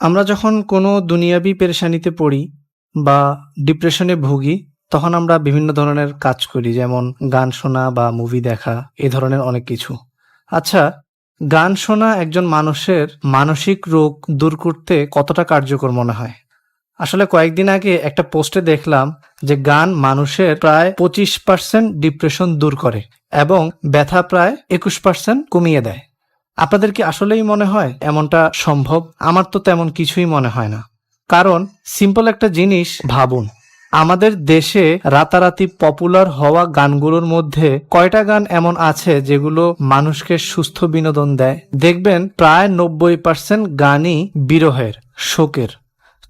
আমরা যখন কোনো দুনিয়াবি পেরেশানিতে পড়ি বা ডিপ্রেশনে ভুগি, তখন আমরা বিভিন্ন ধরনের কাজ করি, যেমন গান শোনা বা মুভি দেখা, এ ধরনের অনেক কিছু। আচ্ছা গান শোনা একজন মানুষের মানসিক রোগ দূর করতে কতটা কার্যকর মনে হয়? আসলে কয়েকদিন আগে একটা পোস্টে দেখলাম যে গান মানুষের প্রায় পঁচিশ পার্সেন্ট ডিপ্রেশন দূর করে এবং ব্যথা প্রায় একুশ পার্সেন্ট কমিয়ে দেয়। আপনাদের কি আসলেই মনে হয় এমনটা সম্ভব? আমার তো তেমন কিছুই মনে হয় না। কারণ সিম্পল একটা জিনিস ভাবুন, আমাদের দেশে রাতারাতি পপুলার হওয়া গানগুলোর মধ্যে কয়টা গান এমন আছে যেগুলো মানুষকে সুস্থ বিনোদন দেয়? দেখবেন প্রায় নব্বই পার্সেন্ট গানই বিরহের, শোকের।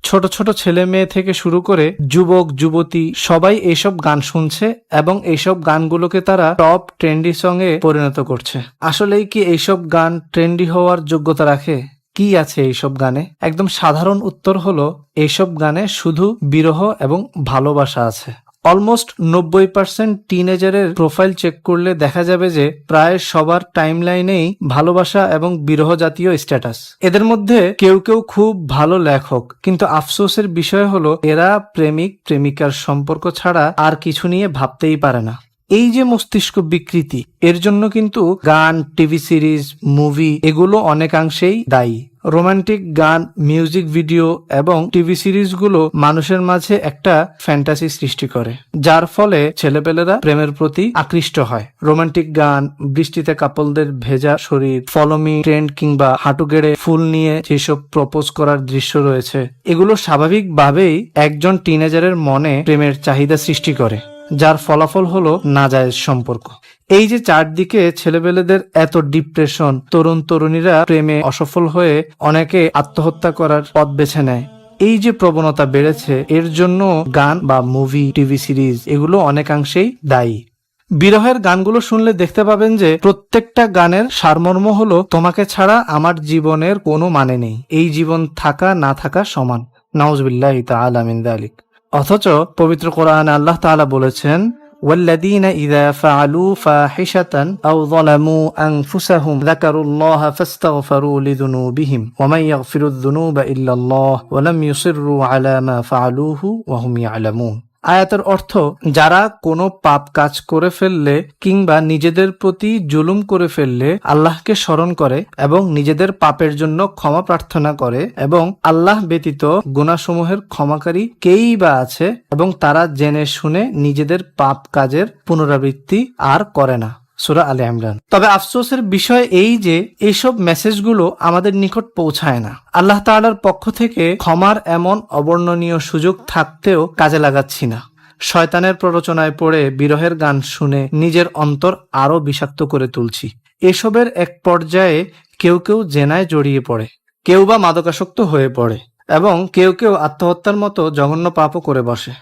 ছোট ছোট ছেলে মেয়ে থেকে শুরু করে যুবক, যুবতী সবাই এইসব গান শুনছে এবং এইসব গানগুলোকে তারা টপ ট্রেন্ডি সঙ্গে পরিণত করছে। আসলেই কি এইসব গান ট্রেন্ডি হওয়ার যোগ্যতা রাখে? কি আছে এইসব গানে? একদম সাধারণ উত্তর হলো, এইসব গানে শুধু বিরহ এবং ভালোবাসা আছে। অলমোস্ট নব্বই পার্সেন্ট টিনেজারের প্রোফাইল চেক করলে দেখা যাবে যে প্রায় সবার টাইম লাইনেই ভালোবাসা এবং বিরহ জাতীয় স্ট্যাটাস এদের মধ্যে কেউ কেউ খুব ভালো লেখক, কিন্তু আফসোসের বিষয় হলো এরা প্রেমিক প্রেমিকার সম্পর্ক ছাড়া আর কিছু নিয়ে ভাবতেই পারে না। এই যে মস্তিষ্ক বিকৃতি, এর জন্য কিন্তু গান, টিভি সিরিজ, মুভি এগুলো অনেকাংশেই দায়ী। রোমান্টিক গান, মিউজিক ভিডিও এবং টিভি সিরিজগুলো মানুষের মাঝে একটা ফ্যান্টাসি সৃষ্টি করে, যার ফলে ছেলেপেলেরা প্রেমের প্রতি আকৃষ্ট হয়। রোমান্টিক গান, বৃষ্টিতে কাপলদের ভেজা শরীর ফলমি ট্রেন্ড কিংবা হাঁটু গেড়ে ফুল নিয়ে যেসব প্রপোজ করার দৃশ্য রয়েছে, এগুলো স্বাভাবিকভাবেই একজন টিনেজারের মনে প্রেমের চাহিদা সৃষ্টি করে। যার ফলাফল হলো নাজায়েজ সম্পর্ক। এই যে চারদিকে ছেলেবেলেদের এত ডিপ্রেশন, তরুণ তরুণীরা প্রেমে অসফল হয়ে অনেকে আত্মহত্যা করার পথ বেছে নেয়। এই যে প্রবণতা বেড়েছে, এর জন্য গান বা মুভি, টিভি সিরিজ এগুলো অনেকাংশেই দায়ী। বিরহের গানগুলো শুনলে দেখতে পাবেন যে প্রত্যেকটা গানের সারমর্ম হলো, তোমাকে ছাড়া আমার জীবনের কোনো মানে নেই। এই জীবন থাকা, না থাকা সমান। নাউজবিল্লাহ তাআলা মিন যালিক। অথচ পবিত্র কোরআন আল্লাহ তাআলা বলেছেন والذين إذا فعلوا فاحشة أو ظلموا أنفسهم ذكروا الله فاستغفروا لذنوبهم ومن يغفر الذنوب إلا الله ولم يصروا على ما فعلوه وهم يعلمون আয়াতের অর্থ, যারা কোনো পাপ কাজ করে ফেললে কিংবা নিজেদের প্রতি জুলুম করে ফেললে আল্লাহকে স্মরণ করে এবং নিজেদের পাপের জন্য ক্ষমা প্রার্থনা করে এবং আল্লাহ ব্যতীত গুণাসমূহের ক্ষমাকারী কেই বা আছে এবং তারা জেনে শুনে নিজেদের পাপ কাজের পুনরাবৃত্তি আর করে না। সুরা আলে ইমরান। তবে আফসোসের বিষয় এই যে এইসব মেসেজগুলো আমাদের নিকট পৌঁছায় না। আল্লাহ তাআলার পক্ষ থেকে ক্ষমার এমন অবর্ণনীয় সুযোগ থাকতেও কাজে লাগাচ্ছি না। শয়তানের প্ররোচনায় পড়ে বিরহের গান শুনে নিজের অন্তর আরও বিষাক্ত করে তুলছি। এসবের এক পর্যায়ে কেউ কেউ জেনায় জড়িয়ে পড়ে, কেউ বা মাদকাসক্ত হয়ে পড়ে, এবং কেউ কেউ আত্মহত্যার মতো জঘন্য পাপও করে বসে।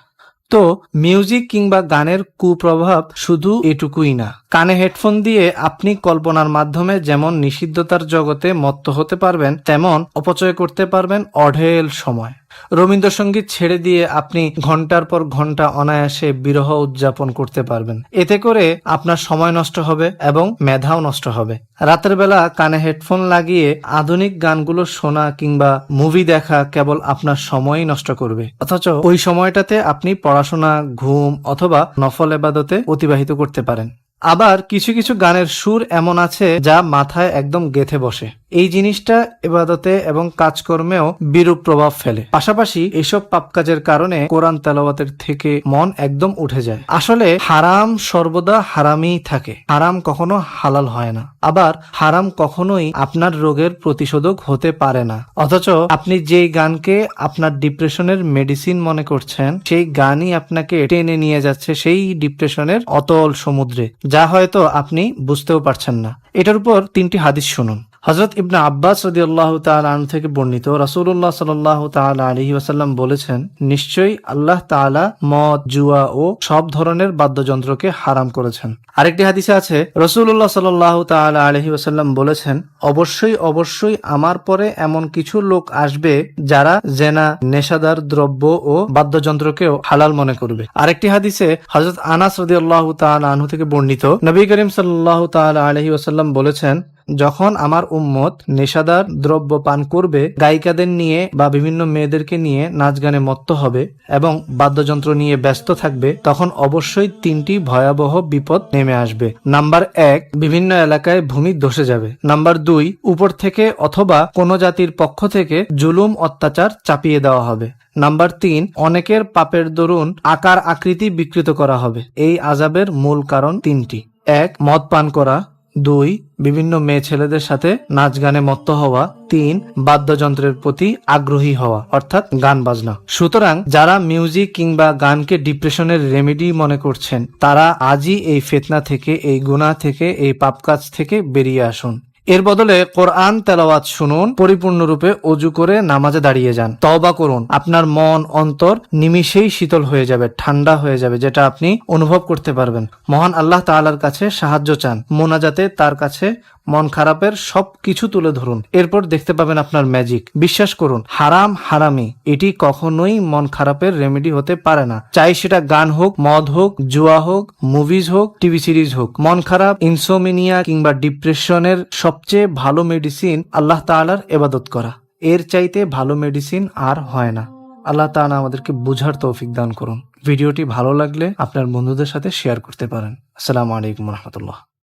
তো মিউজিক কিংবা গানের কুপ্রভাব শুধু এটুকুই না। কানে হেডফোন দিয়ে আপনি কল্পনার মাধ্যমে যেমন নিষিদ্ধতার জগতে মত্ত হতে পারবেন, তেমন অপচয় করতে পারবেন অঢেল সময়। রবীন্দ্রসঙ্গীত ছেড়ে দিয়ে আপনি ঘণ্টার পর ঘণ্টা অনায়াসে বিরহ উদযাপন করতে পারবেন। এতে করে আপনার সময় নষ্ট হবে এবং মেধাও নষ্ট হবে। রাতের বেলা কানে হেডফোন লাগিয়ে আধুনিক গানগুলো শোনা কিংবা মুভি দেখা কেবল আপনার সময়ই নষ্ট করবে। অথচ ওই সময়টাতে আপনি পড়াশোনা, ঘুম অথবা নফল এবাদতে অতিবাহিত করতে পারেন। আবার কিছু কিছু গানের সুর এমন আছে যা মাথায় একদম গেথে বসে। এই জিনিসটা এবাদতে এবং কাজকর্মেও বিরূপ প্রভাব ফেলে। পাশাপাশি এইসব পাপ কাজের কারণে কোরআন তেলাওয়াতের থেকে মন একদম উঠে যায়। আসলে হারাম সর্বদা হারামই থাকে। হারাম কখনো হালাল হয় না। আবার হারাম কখনোই আপনার রোগের প্রতিশোধক হতে পারে না। অথচ আপনি যেই গানকে আপনার ডিপ্রেশনের মেডিসিন মনে করছেন, সেই গানই আপনাকে টেনে নিয়ে যাচ্ছে সেই ডিপ্রেশনের অতল সমুদ্রে, যা হয়তো আপনি বুঝতেও পারছেন না। এটার উপর তিনটি হাদিস শুনুন। হজরত ইবনা আব্বাস রদি আল্লাহ তালন থেকে বর্ণিত রাসুল্লাহ সাল্লাহ তাল আলহি ওয়াসাল্লাম বলেছেন, নিশ্চয়ই আল্লাহ তাআলা মদ, জুয়া ও সব ধরনের বাদ্যযন্ত্রকে হারাম করেছেন। আরেকটি হাদিসে আছে রসুল্লাহ সাল্লাহ তাল আলহি ওয়াসাল্লাম বলেছেন, অবশ্যই অবশ্যই আমার পরে এমন কিছু লোক আসবে যারা জেনা, নেশাদার দ্রব্য ও বাদ্যযন্ত্রকেও হালাল মনে করবে। আরেকটি হাদিসে হজরত আনাস রদি আল্লাহ তাল আনহু থেকে বর্ণিত, নবী করিম সাল্লাহ তাল আলহি ওয়াসাল্লাম বলেছেন যখন আমার উম্মত নেশাদার দ্রব্য পান করবে, গায়িকাদের নিয়ে বা বিভিন্ন মেয়েদেরকে নিয়ে নাচ গানে মত্ত হবে এবং বাদ্যযন্ত্র নিয়ে ব্যস্ত থাকবে, তখন অবশ্যই তিনটি ভয়াবহ বিপদ নেমে আসবে। নাম্বার এক, বিভিন্ন এলাকায় ভূমি ধসে যাবে। নাম্বার দুই, উপর থেকে অথবা কোনো জাতির পক্ষ থেকে জুলুম অত্যাচার চাপিয়ে দেওয়া হবে। নাম্বার তিন, অনেকের পাপের দরুন আকার আকৃতি বিকৃত করা হবে। এই আজাবের মূল কারণ তিনটি। এক, মদ পান করা। দুই, বিভিন্ন মেয়ে ছেলেদের সাথে নাচ গানে মত্ত হওয়া। তিন, বাদ্যযন্ত্রের প্রতি আগ্রহী হওয়া, অর্থাৎ গান বাজনা। সুতরাং যারা মিউজিক কিংবা গানকে ডিপ্রেশনের রেমেডি মনে করছেন, তারা আজই এই ফেতনা থেকে, এই গুণা থেকে, এই পাপ কাজ থেকে বেরিয়ে আসুন। এর বদলে কোরআন তেলাওয়াত শুনুন, পরিপূর্ণরূপে অজু করে নামাজে দাঁড়িয়ে যান। তওবা করুন। আপনার মন, অন্তর নিমিষেই শীতল হয়ে যাবে, ঠান্ডা হয়ে যাবে, যেটা আপনি অনুভব করতে পারবেন। মহান আল্লাহ তাআলার কাছে সাহায্য চান। মোনাজাতে তার কাছে মন খারাপের সব কিছু তুলে ধরুন। এরপর দেখতে পাবেন আপনার ম্যাজিক বিশ্বাস করুন, হারাম হারামি, এটি কখনোই মন খারাপের রেমেডি হতে পারে না। চাই সেটা গান হোক, মদ হোক, জুয়া হোক মুভিজ হোক টিভি সিরিজ হোক। মন খারাপ ইনসোমিনিয়া কিংবা ডিপ্রেশনের সবচেয়ে ভালো মেডিসিন আল্লাহ তাআলার এবাদত করা। এর চাইতে ভালো মেডিসিন আর হয় না। আল্লাহ তাআলা আমাদেরকে বুঝার তৌফিক দান করুন। ভিডিওটি ভালো লাগলে আপনার বন্ধুদের সাথে শেয়ার করতে পারেন। আসসালামু আলাইকুম রহমতুল্লাহ।